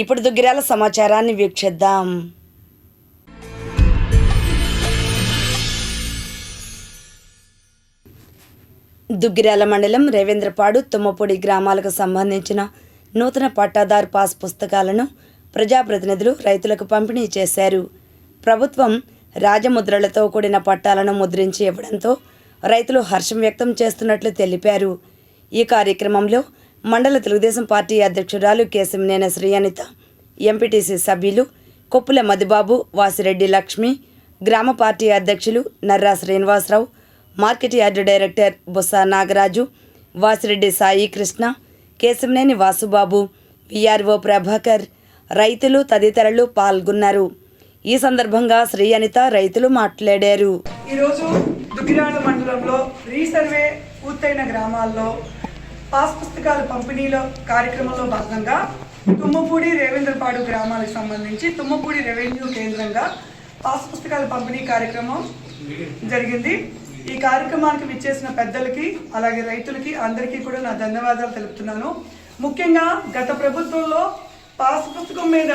ఇప్పుడు దుగ్గిరాల సమాచారాన్ని వీక్షిద్దాం. దుగ్గిరాల మండలం రేవేంద్రపాడు తుమ్మపూడి గ్రామాలకు సంబంధించిన నూతన పట్టాదారు పాస్ పుస్తకాలను ప్రజాప్రతినిధులు రైతులకు పంపిణీ చేశారు. ప్రభుత్వం రాజముద్రలతో కూడిన పట్టాలను ముద్రించి ఇవ్వడంతో రైతులు హర్షం వ్యక్తం చేస్తున్నట్లు తెలిపారు. ఈ కార్యక్రమంలో మండల తెలుగుదేశం పార్టీ అధ్యక్షురాలు కేశంనేన శ్రీ అనిత ఎంపీటీసీ సభ్యులు కొప్పుల మధుబాబు వాసిరెడ్డి లక్ష్మి గ్రామ పార్టీ అధ్యక్షులు Narra Srinivasarao market yard director Botsa Nagaraju Vasireddy Sai Krishna Kesamneni Vasubabu VRO Prabhakar రైతులు తదితరులు పాల్గొన్నారు. ఈ సందర్భంగా శ్రీ అనిత రైతులు మాట్లాడారు. ఈరోజు దుగ్గిరాల మండలంలో రీసర్వే పూర్తయిన గ్రామాల్లో పాస్ పుస్తకాల పంపిణీలో కార్యక్రమంలో భాగంగా తుమ్మపూడి రేవేంద్రపాడు గ్రామాలకు సంబంధించి తుమ్మపూడి రెవెన్యూ కేంద్రంగా పాస్ పుస్తకాల పంపిణీ కార్యక్రమం జరిగింది. ఈ కార్యక్రమానికి విచ్చేసిన పెద్దలకి అలాగే రైతులకి అందరికీ కూడా నా ధన్యవాదాలు తెలుపుతున్నాను. ముఖ్యంగా గత ప్రభుత్వంలో పాస్ పుస్తకం మీద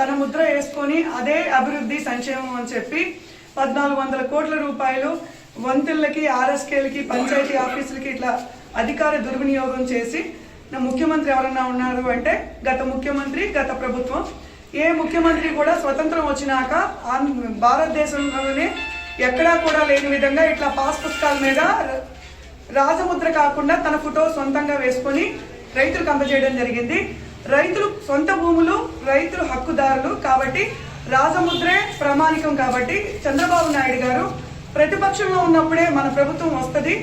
తన ముద్ర వేసుకొని అదే అభివృద్ధి సంక్షేమం అని చెప్పి పద్నాలుగు వందల కోట్ల రూపాయలు వంతులకి ఆర్ఎస్కేలకి పంచాయతీ ఆఫీసులకి ఇట్లా అధికార దుర్వినియోగం చేసి నా ముఖ్యమంత్రి ఎవరన్నా ఉన్నారు అంటే గత ముఖ్యమంత్రి గత ప్రభుత్వం. ఏ ముఖ్యమంత్రి కూడా స్వతంత్రం వచ్చినాక భారతదేశంలోనే ఎక్కడా కూడా లేని విధంగా ఇట్లా పాస్ పుస్తకాల మీద రాజముద్ర కాకుండా తన ఫోటో సొంతంగా వేసుకొని రైతులకు అందజేయడం జరిగింది. రైతులు సొంత భూములు రైతులు హక్కుదారులు కాబట్టి రాజముద్రే ప్రామాణికం కాబట్టి చంద్రబాబు నాయుడు గారు ప్రతిపక్షంలో ఉన్నప్పుడే మన ప్రభుత్వం వస్తుంది.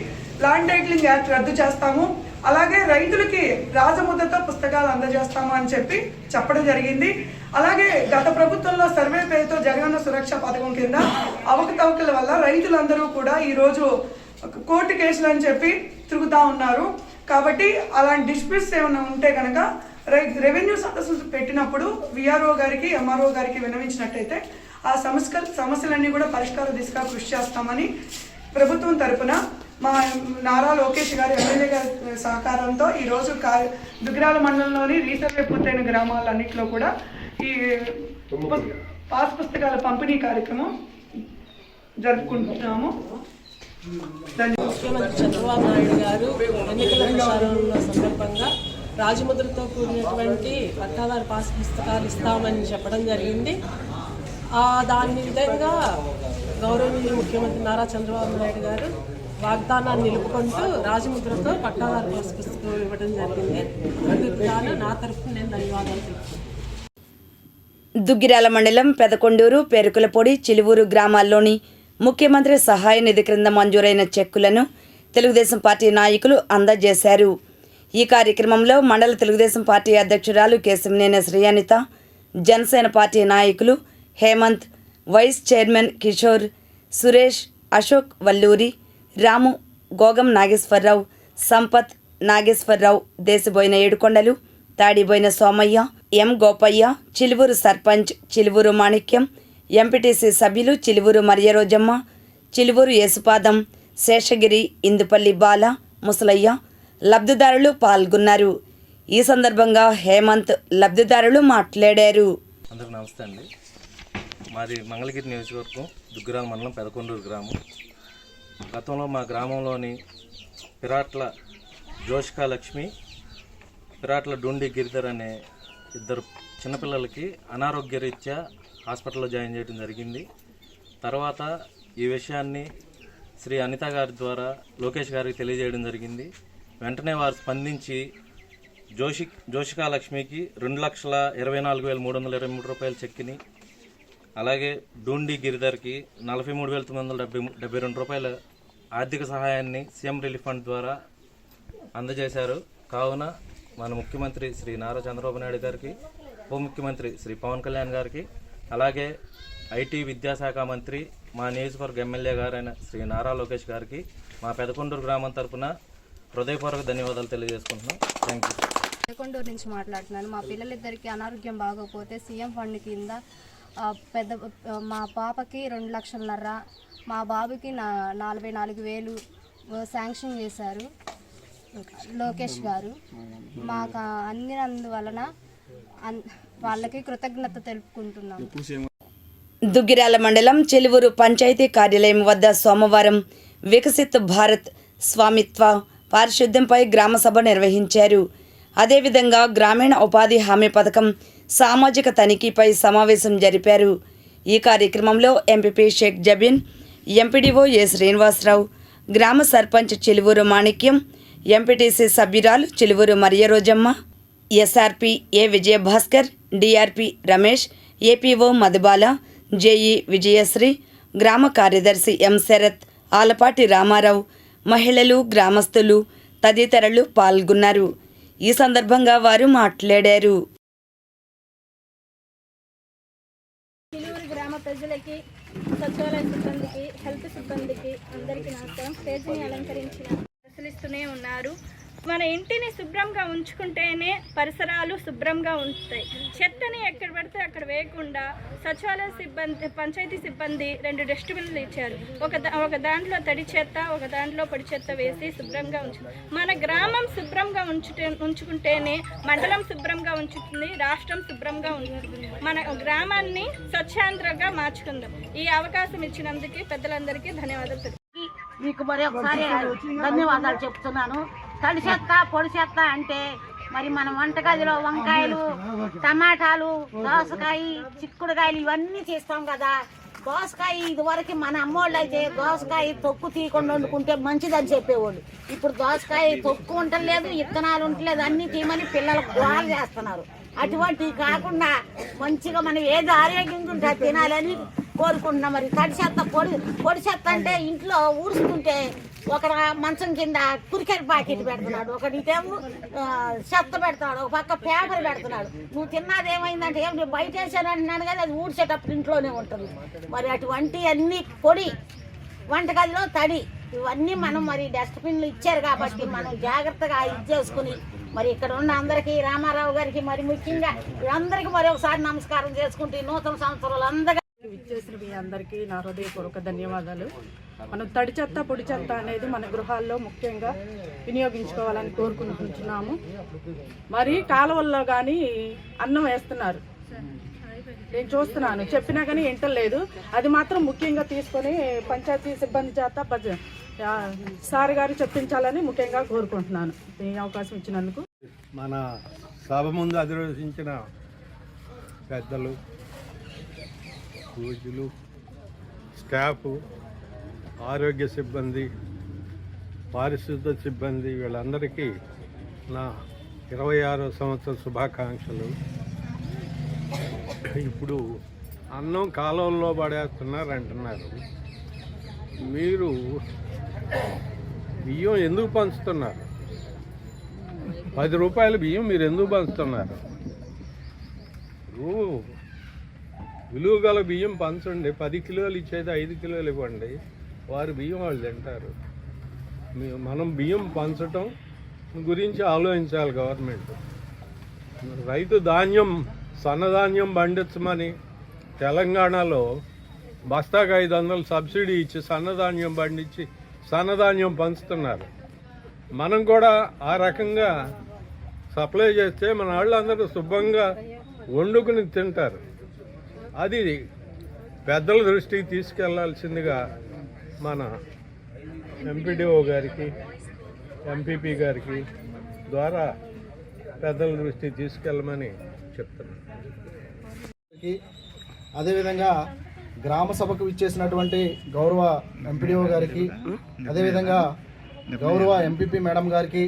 ల్యాండ్ టైటిలింగ్ యాక్ట్ రద్దు చేస్తాము. అలాగే రైతులకి రాజముద్రతో పుస్తకాలు అందజేస్తాము అని చెప్పి చెప్పడం జరిగింది. అలాగే గత ప్రభుత్వంలో సర్వే పేరుతో జగనన్న సురక్ష పథకం కింద అవకతవకల వల్ల రైతులందరూ కూడా ఈరోజు కోర్టు కేసులు అని చెప్పి తిరుగుతూ ఉన్నారు. కాబట్టి అలాంటి డిస్ప్యూట్స్ ఏమైనా ఉంటే కనుక రెవెన్యూ సదస్సు పెట్టినప్పుడు విఆర్ఓ గారికి ఎంఆర్ఓ గారికి విన్నవించినట్టయితే ఆ సమస్య సమస్యలన్నీ కూడా పరిష్కార దిశగా కృషి చేస్తామని ప్రభుత్వం తరపున మా నారా లోకేష్ గారి ఎమ్మెల్యే గారి సహకారంతో ఈరోజు కా దుగ్గిరాల మండలంలోని రీసర్వే పూర్తయిన గ్రామాలన్నింటిలో కూడా ఈ పుస్- పాస్ పుస్తకాల పంపిణీ కార్యక్రమం జరుపుకుంటున్నాము. ధన్యవాదాలు ముఖ్యమంత్రి చంద్రబాబు నాయుడు గారు ఎన్నికల ప్రచారంలో సందర్భంగా రాజముద్రతో కూడినటువంటి పట్టాదారు పాస్ పుస్తకాలు ఇస్తామని చెప్పడం జరిగింది. ఆ దాని విధంగా గౌరవనీయ ముఖ్యమంత్రి నారా చంద్రబాబు నాయుడు గారు వాగ్దానాన్ని నిలుపుకుంటూ రాజముద్రతో పట్టాదారు పాస్ పుస్తకం ఇవ్వడం జరిగింది. అందుకు నా తరఫున నేను ధన్యవాదాలు తెలుపుతున్నాను. దుగ్గిరాల మండలం పెదకొండూరు పెరుకులపొడి చిలువూరు గ్రామాల్లోని ముఖ్యమంత్రి సహాయ నిధి క్రింద మంజూరైన చెక్కులను తెలుగుదేశం పార్టీ నాయకులు అందజేశారు. ఈ కార్యక్రమంలో మండల తెలుగుదేశం పార్టీ అధ్యక్షురాలు కేశంనేని శ్రీయానిత జనసేన పార్టీ నాయకులు Hemanth vice chairman Kishore Suresh Ashok Valluri Ramu Gogam Nageswararao Sampath Nageswararao Desaboina Edukondalu Tadiboina Somaiah M Gopaiah Chiluvuru sarpanch Chiluvuru Manikyam MPTC సభ్యులు చిలువురు మరియరోజమ్మ చిలువూరు యేసుపాదం శేషగిరి ఇందుపల్లి బాల ముసలయ్య లబ్ధిదారులు పాల్గొన్నారు. ఈ సందర్భంగా హేమంత్ లబ్ధిదారులు మాట్లాడారు. అందరికీ నమస్తే అండి. మాది మంగళగిరి నియోజకవర్గం దుగ్గిరాల మండలం పెదకొండూరు గ్రామం. గతంలో మా గ్రామంలోని పిరాట్ల జోషికా లక్ష్మి పిరాట్ల డూండి గిరిధర్ అనే ఇద్దరు చిన్నపిల్లలకి అనారోగ్యరీత్యా హాస్పిటల్లో జాయిన్ చేయడం జరిగింది. తర్వాత ఈ విషయాన్ని శ్రీ అనిత గారి ద్వారా లోకేష్ గారికి తెలియజేయడం జరిగింది. వెంటనే వారు స్పందించి జోషి జోషికా లక్ష్మికి రెండు లక్షల ఇరవై నాలుగు వేల మూడు వందల ఇరవై మూడు రూపాయల చెక్కిని అలాగే డూండి గిరిధర్కి నలభై మూడు వేల తొమ్మిది వందల డెబ్బై డెబ్బై రెండు రూపాయల ఆర్థిక సహాయాన్ని సీఎం రిలీఫ్ ఫండ్ ద్వారా అందజేశారు. కావున మన ముఖ్యమంత్రి శ్రీ నారా చంద్రబాబు నాయుడు గారికి ఉప ముఖ్యమంత్రి శ్రీ పవన్ కళ్యాణ్ గారికి అలాగే ఐటీ విద్యాశాఖ మంత్రి మా నియోజకవర్గ ఎమ్మెల్యే గారైన శ్రీ నారా లోకేష్ గారికి మా పెదకొండూరు గ్రామం తరఫున హృదయపూర్వక ధన్యవాదాలు తెలియజేసుకుంటున్నాం. థ్యాంక్ యూ పెదకొండూరు నుంచి మాట్లాడుతున్నాను. మా పిల్లలిద్దరికీ అనారోగ్యం బాగోకపోతే సీఎం ఫండ్ కింద పెద్ద మా పాపకి రెండు లక్షలన్నర మా బాబుకి నా నలభై నాలుగు వేలు శాంక్షన్ చేశారు. లోకేష్ గారు. మాకు అందినందువలన అన్- వాళ్ళకి కృతజ్ఞత తెలుపుకుంటున్నాం. దుగ్గిరాల మండలం చెలువురు పంచాయతీ కార్యాలయం వద్ద సోమవారం వికసిత్ భారత్ స్వామిత్వ పారిశుద్ధ్యంపై గ్రామసభ నిర్వహించారు. అదేవిధంగా గ్రామీణ ఉపాధి హామీ పథకం సామాజిక తనిఖీపై సమావేశం జరిపారు. ఈ కార్యక్రమంలో MPP Sheikh Jabeen MPDO A Srinivasarao గ్రామ సర్పంచ్ చెలువురు మాణిక్యం ఎంపీటీసీ సభ్యురాలు Cheluvuru Mariarojamma SRP A Vijayabhaskar DRP Ramesh APO Madhubala JE Vijayasri గ్రామ కార్యదర్శి ఎం శరత్ ఆలపాటి రామారావు మహిళలు గ్రామస్తులు తదితరులు పాల్గొన్నారు. ఈ సందర్భంగా వారు మాట్లాడారు. చిలువురు గ్రామ ప్రజలకి సచివాలయ సిబ్బందికి హెల్త్ సిబ్బందికి అందరికీ నమస్కారం. స్టేజ్ని అలంకరించిన పరిశీలిస్తూనే ఉన్నారు. మన ఇంటిని శుభ్రంగా ఉంచుకుంటేనే పరిసరాలు శుభ్రంగా ఉంటాయి. చెత్తని ఎక్కడ పడితే అక్కడ వేయకుండా సచివాలయ సిబ్బంది పంచాయతీ సిబ్బంది రెండు డస్ట్బిన్లు ఇచ్చారు. ఒక ఒక దాంట్లో తడి చెత్త ఒక దాంట్లో పొడి చెత్త వేసి శుభ్రంగా ఉంచు మన గ్రామం శుభ్రంగా ఉంచుటే ఉంచుకుంటేనే మండలం శుభ్రంగా ఉంచుతుంది రాష్ట్రం శుభ్రంగా ఉంటుంది. మన గ్రామాన్ని స్వచ్ఛాంధ్రంగా మార్చుకుందాం. ఈ అవకాశం ఇచ్చినందుకు పెద్దలందరికీ ధన్యవాదాలు మీకు మరి ఒకసారి ధన్యవాదాలు చెప్తున్నాను. తడి చెత్త పొడి చెత్త అంటే మరి మన వంటగదిలో వంకాయలు టమాటాలు దోసకాయ చిక్కుడుకాయలు ఇవన్నీ చేస్తాం కదా. దోసకాయ ఇదివరకు మన అమ్మోళ్ళు అయితే దోసకాయ తొక్కు తీయకుండా వండుకుంటే మంచిదని చెప్పేవాళ్ళు. ఇప్పుడు దోసకాయ తొక్కు ఉండలేదు ఇత్తనాలు ఉండలేదు అన్ని తీయమని పిల్లలకు గోహాలు చేస్తున్నారు. అటువంటివి కాకుండా మంచిగా మనం ఏది ఆరోగ్యంగా ఉంటే అది తినాలని కోరుకుంటున్నాం. మరి తడి చెత్త పొడి పొడి చెత్త అంటే ఇంట్లో ఊడ్చుకుంటే ఒక మంచం కింద కురికెట్ ప్యాకెట్ పెడుతున్నాడు ఒకటిటేమో ఇదేమో చెత్త పెడతాడు ఒక పక్క పేపర్ పెడుతున్నాడు. నువ్వు తిన్నది ఏమైందంటే ఏం నేను బయట వేసానంటున్నాను కానీ అది ఊడ్చేటప్పుడు ఇంట్లోనే ఉంటుంది. మరి అటువంటి అన్ని పొడి వంటగదిలో తడి ఇవన్నీ మనం మరి డస్ట్బిన్లు ఇచ్చారు కాబట్టి మనం జాగ్రత్తగా ఇది చేసుకుని మరి ఇక్కడ ఉన్న అందరికీ రామారావు గారికి మరి ముఖ్యంగా అందరికీ మరి ఒకసారి నమస్కారం చేసుకుంటూ నూతన సంవత్సరాలు అందరికీ ఇచ్చేసిన మీ అందరికీ నా హృదయపూర్వక ధన్యవాదాలు. మనం తడి చెత్త పొడి చెత్త అనేది మన గృహాల్లో ముఖ్యంగా వినియోగించుకోవాలని కోరుకుంటున్నాము. మరి కాలువల్లో కానీ అన్నం వేస్తున్నారు. నేను చూస్తున్నాను. చెప్పినా కానీ వింటలేదు. అది మాత్రం ముఖ్యంగా తీసుకొని పంచాయతీ సిబ్బంది చేత సార్ గారు చెప్పించాలని ముఖ్యంగా కోరుకుంటున్నాను. ఈ అవకాశం ఇచ్చినందుకు. మన సభ ముందు అధిరోధించిన పెద్దలు పూజలు స్టాఫ్ ఆరోగ్య సిబ్బంది పారిశుద్ధ సిబ్బంది వీళ్ళందరికీ నా ఇరవై ఆరో సంవత్సర శుభాకాంక్షలు. ఇప్పుడు అన్నం కాలంలో పడేస్తున్నారు అంటున్నారు. మీరు బియ్యం ఎందుకు పంచుతున్నారు? పది రూపాయల బియ్యం మీరు ఎందుకు పంచుతున్నారు? విలువ గల బియ్యం పంచండి. పది కిలోలు ఇచ్చేది ఐదు కిలోలు ఇవ్వండి. వారి బియ్యం వాళ్ళు తింటారు. మనం బియ్యం పంచటం గురించి ఆలోచించాలి గవర్నమెంట్. రైతు ధాన్యం సన్నధాన్యం పండించమని తెలంగాణలో బస్తాకు ఐదు వందలు సబ్సిడీ ఇచ్చి సన్నధాన్యం పండించి సన్నధాన్యం పంచుతున్నారు. మనం కూడా ఆ రకంగా సప్లై చేస్తే మన వాళ్ళందరూ శుభ్రంగా వండుకుని తింటారు. అది పెద్దల దృష్టికి తీసుకెళ్ళాల్సిందిగా మన ఎంపీడీఓ గారికి ఎంపీపీ గారికి ద్వారా పెద్దల దృష్టికి తీసుకెళ్ళమని చెప్తున్నాను. అదేవిధంగా గ్రామ సభకు ఇచ్చేసినటువంటి గౌరవ ఎంపీడీఓ గారికి అదేవిధంగా గౌరవ ఎంపీపీ మేడం గారికి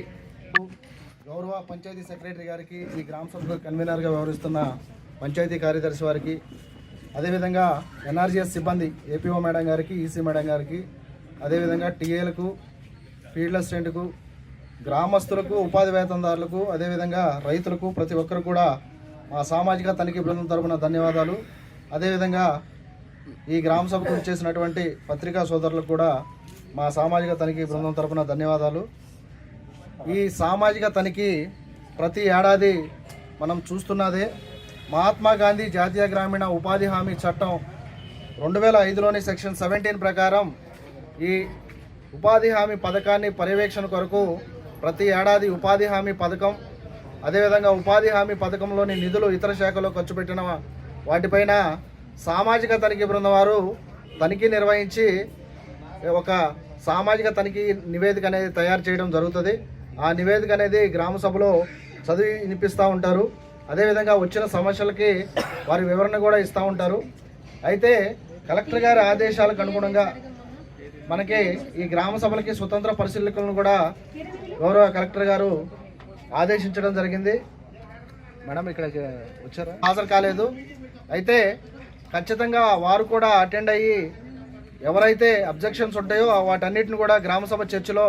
గౌరవ పంచాయతీ సెక్రటరీ గారికి ఈ గ్రామ సభకు కన్వీనర్గా వ్యవహరిస్తున్న పంచాయతీ కార్యదర్శి వారికి అదేవిధంగా ఎన్ఆర్జీఎస్ సిబ్బంది ఏపీఓ మేడం గారికి ఈసీ మేడం గారికి అదేవిధంగా టీఏలకు ఫీల్డ్ అసిస్టెంట్కు గ్రామస్తులకు ఉపాధి వేతనదారులకు అదేవిధంగా రైతులకు ప్రతి ఒక్కరు కూడా మా సామాజిక తనిఖీ బృందం తరపున ధన్యవాదాలు. అదేవిధంగా ఈ గ్రామ సభకు చేసినటువంటి పత్రికా సోదరులకు కూడా మా సామాజిక తనిఖీ బృందం తరపున ధన్యవాదాలు. ఈ సామాజిక తనిఖీ ప్రతి ఏడాది మనం చూస్తున్నదే మహాత్మా గాంధీ జాతీయ గ్రామీణ ఉపాధి హామీ చట్టం రెండు వేల ఐదులోని సెక్షన్ సెవెంటీన్ ప్రకారం ఈ ఉపాధి హామీ పథకాన్ని పర్యవేక్షణ కొరకు ప్రతి ఏడాది ఉపాధి హామీ పథకం అదేవిధంగా ఉపాధి హామీ పథకంలోని నిధులు ఇతర శాఖలో ఖర్చు పెట్టిన వాటిపైన సామాజిక తనిఖీ బృందం వారు తనిఖీ నిర్వహించి ఒక సామాజిక తనిఖీ నివేదిక అనేది తయారు చేయడం జరుగుతుంది. ఆ నివేదిక అనేది గ్రామ సభలో చదివి వినిపిస్తూ ఉంటారు. అదేవిధంగా వచ్చిన సమస్యలకి వారి వివరణ కూడా ఇస్తూ ఉంటారు. అయితే కలెక్టర్ గారి ఆదేశాలకు అనుగుణంగా మనకి ఈ గ్రామ సభలకి స్వతంత్ర పరిశీలకులను కూడా గౌరవ కలెక్టర్ గారు ఆదేశించడం జరిగింది. మేడం ఇక్కడికి వచ్చారా? హాజరు కాలేదు. అయితే ఖచ్చితంగా వారు కూడా అటెండ్ అయ్యి ఎవరైతే అబ్జెక్షన్స్ ఉంటాయో వాటన్నిటిని కూడా గ్రామ సభ చర్చలో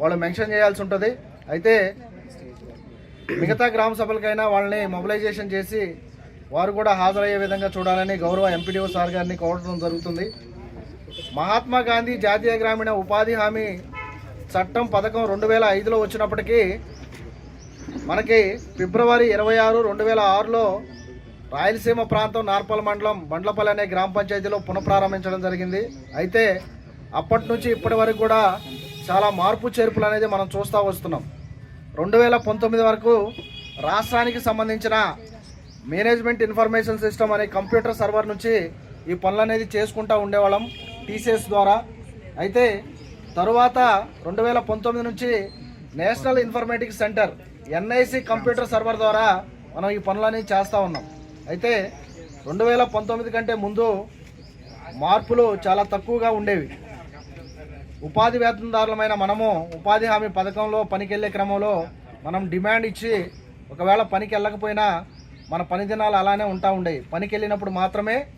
వాళ్ళు మెన్షన్ చేయాల్సి ఉంటుంది. అయితే మిగతా గ్రామ సభలకైనా వాళ్ళని మొబిలైజేషన్ చేసి వారు కూడా హాజరయ్యే విధంగా చూడాలని గౌరవ ఎంపీడీఓ సార్ గారిని కోరడం జరుగుతుంది. మహాత్మా గాంధీ జాతీయ గ్రామీణ ఉపాధి హామీ చట్టం పథకం రెండు వేల ఐదులో వచ్చినప్పటికీ మనకి ఫిబ్రవరి ఇరవై ఆరు రెండు వేల ఆరులో రాయలసీమ ప్రాంతం నార్పల్ మండలం బండ్లపల్లి అనే గ్రామ పంచాయతీలో పునఃప్రారంభించడం జరిగింది. అయితే అప్పటి నుంచి ఇప్పటి వరకు కూడా చాలా మార్పు చేర్పులు అనేది మనం చూస్తూ వస్తున్నాం. రెండు వేల పంతొమ్మిది వరకు రాష్ట్రానికి సంబంధించిన మేనేజ్మెంట్ ఇన్ఫర్మేషన్ సిస్టమ్ అనే కంప్యూటర్ సర్వర్ నుంచి ఈ పనులు అనేది చేసుకుంటూ ఉండేవాళ్ళం టీసీఎస్ ద్వారా. అయితే తరువాత రెండు వేల పంతొమ్మిది నుంచి National Informatics Centre NIC computer server ద్వారా మనం ఈ పనులన్నీ చేస్తూ ఉన్నాం. అయితే రెండు వేల పంతొమ్మిది కంటే ముందు మార్పులు చాలా తక్కువగా ఉండేవి. ఉపాధి వేతనదారులమైన మనము ఉపాధి హామీ పథకంలో పనికెళ్ళే క్రమంలో మనం డిమాండ్ ఇచ్చి ఒకవేళ పనికి వెళ్ళకపోయినా మన పని దినాలు అలానే ఉంటా ఉండేవి. పనికి వెళ్ళినప్పుడు మాత్రమే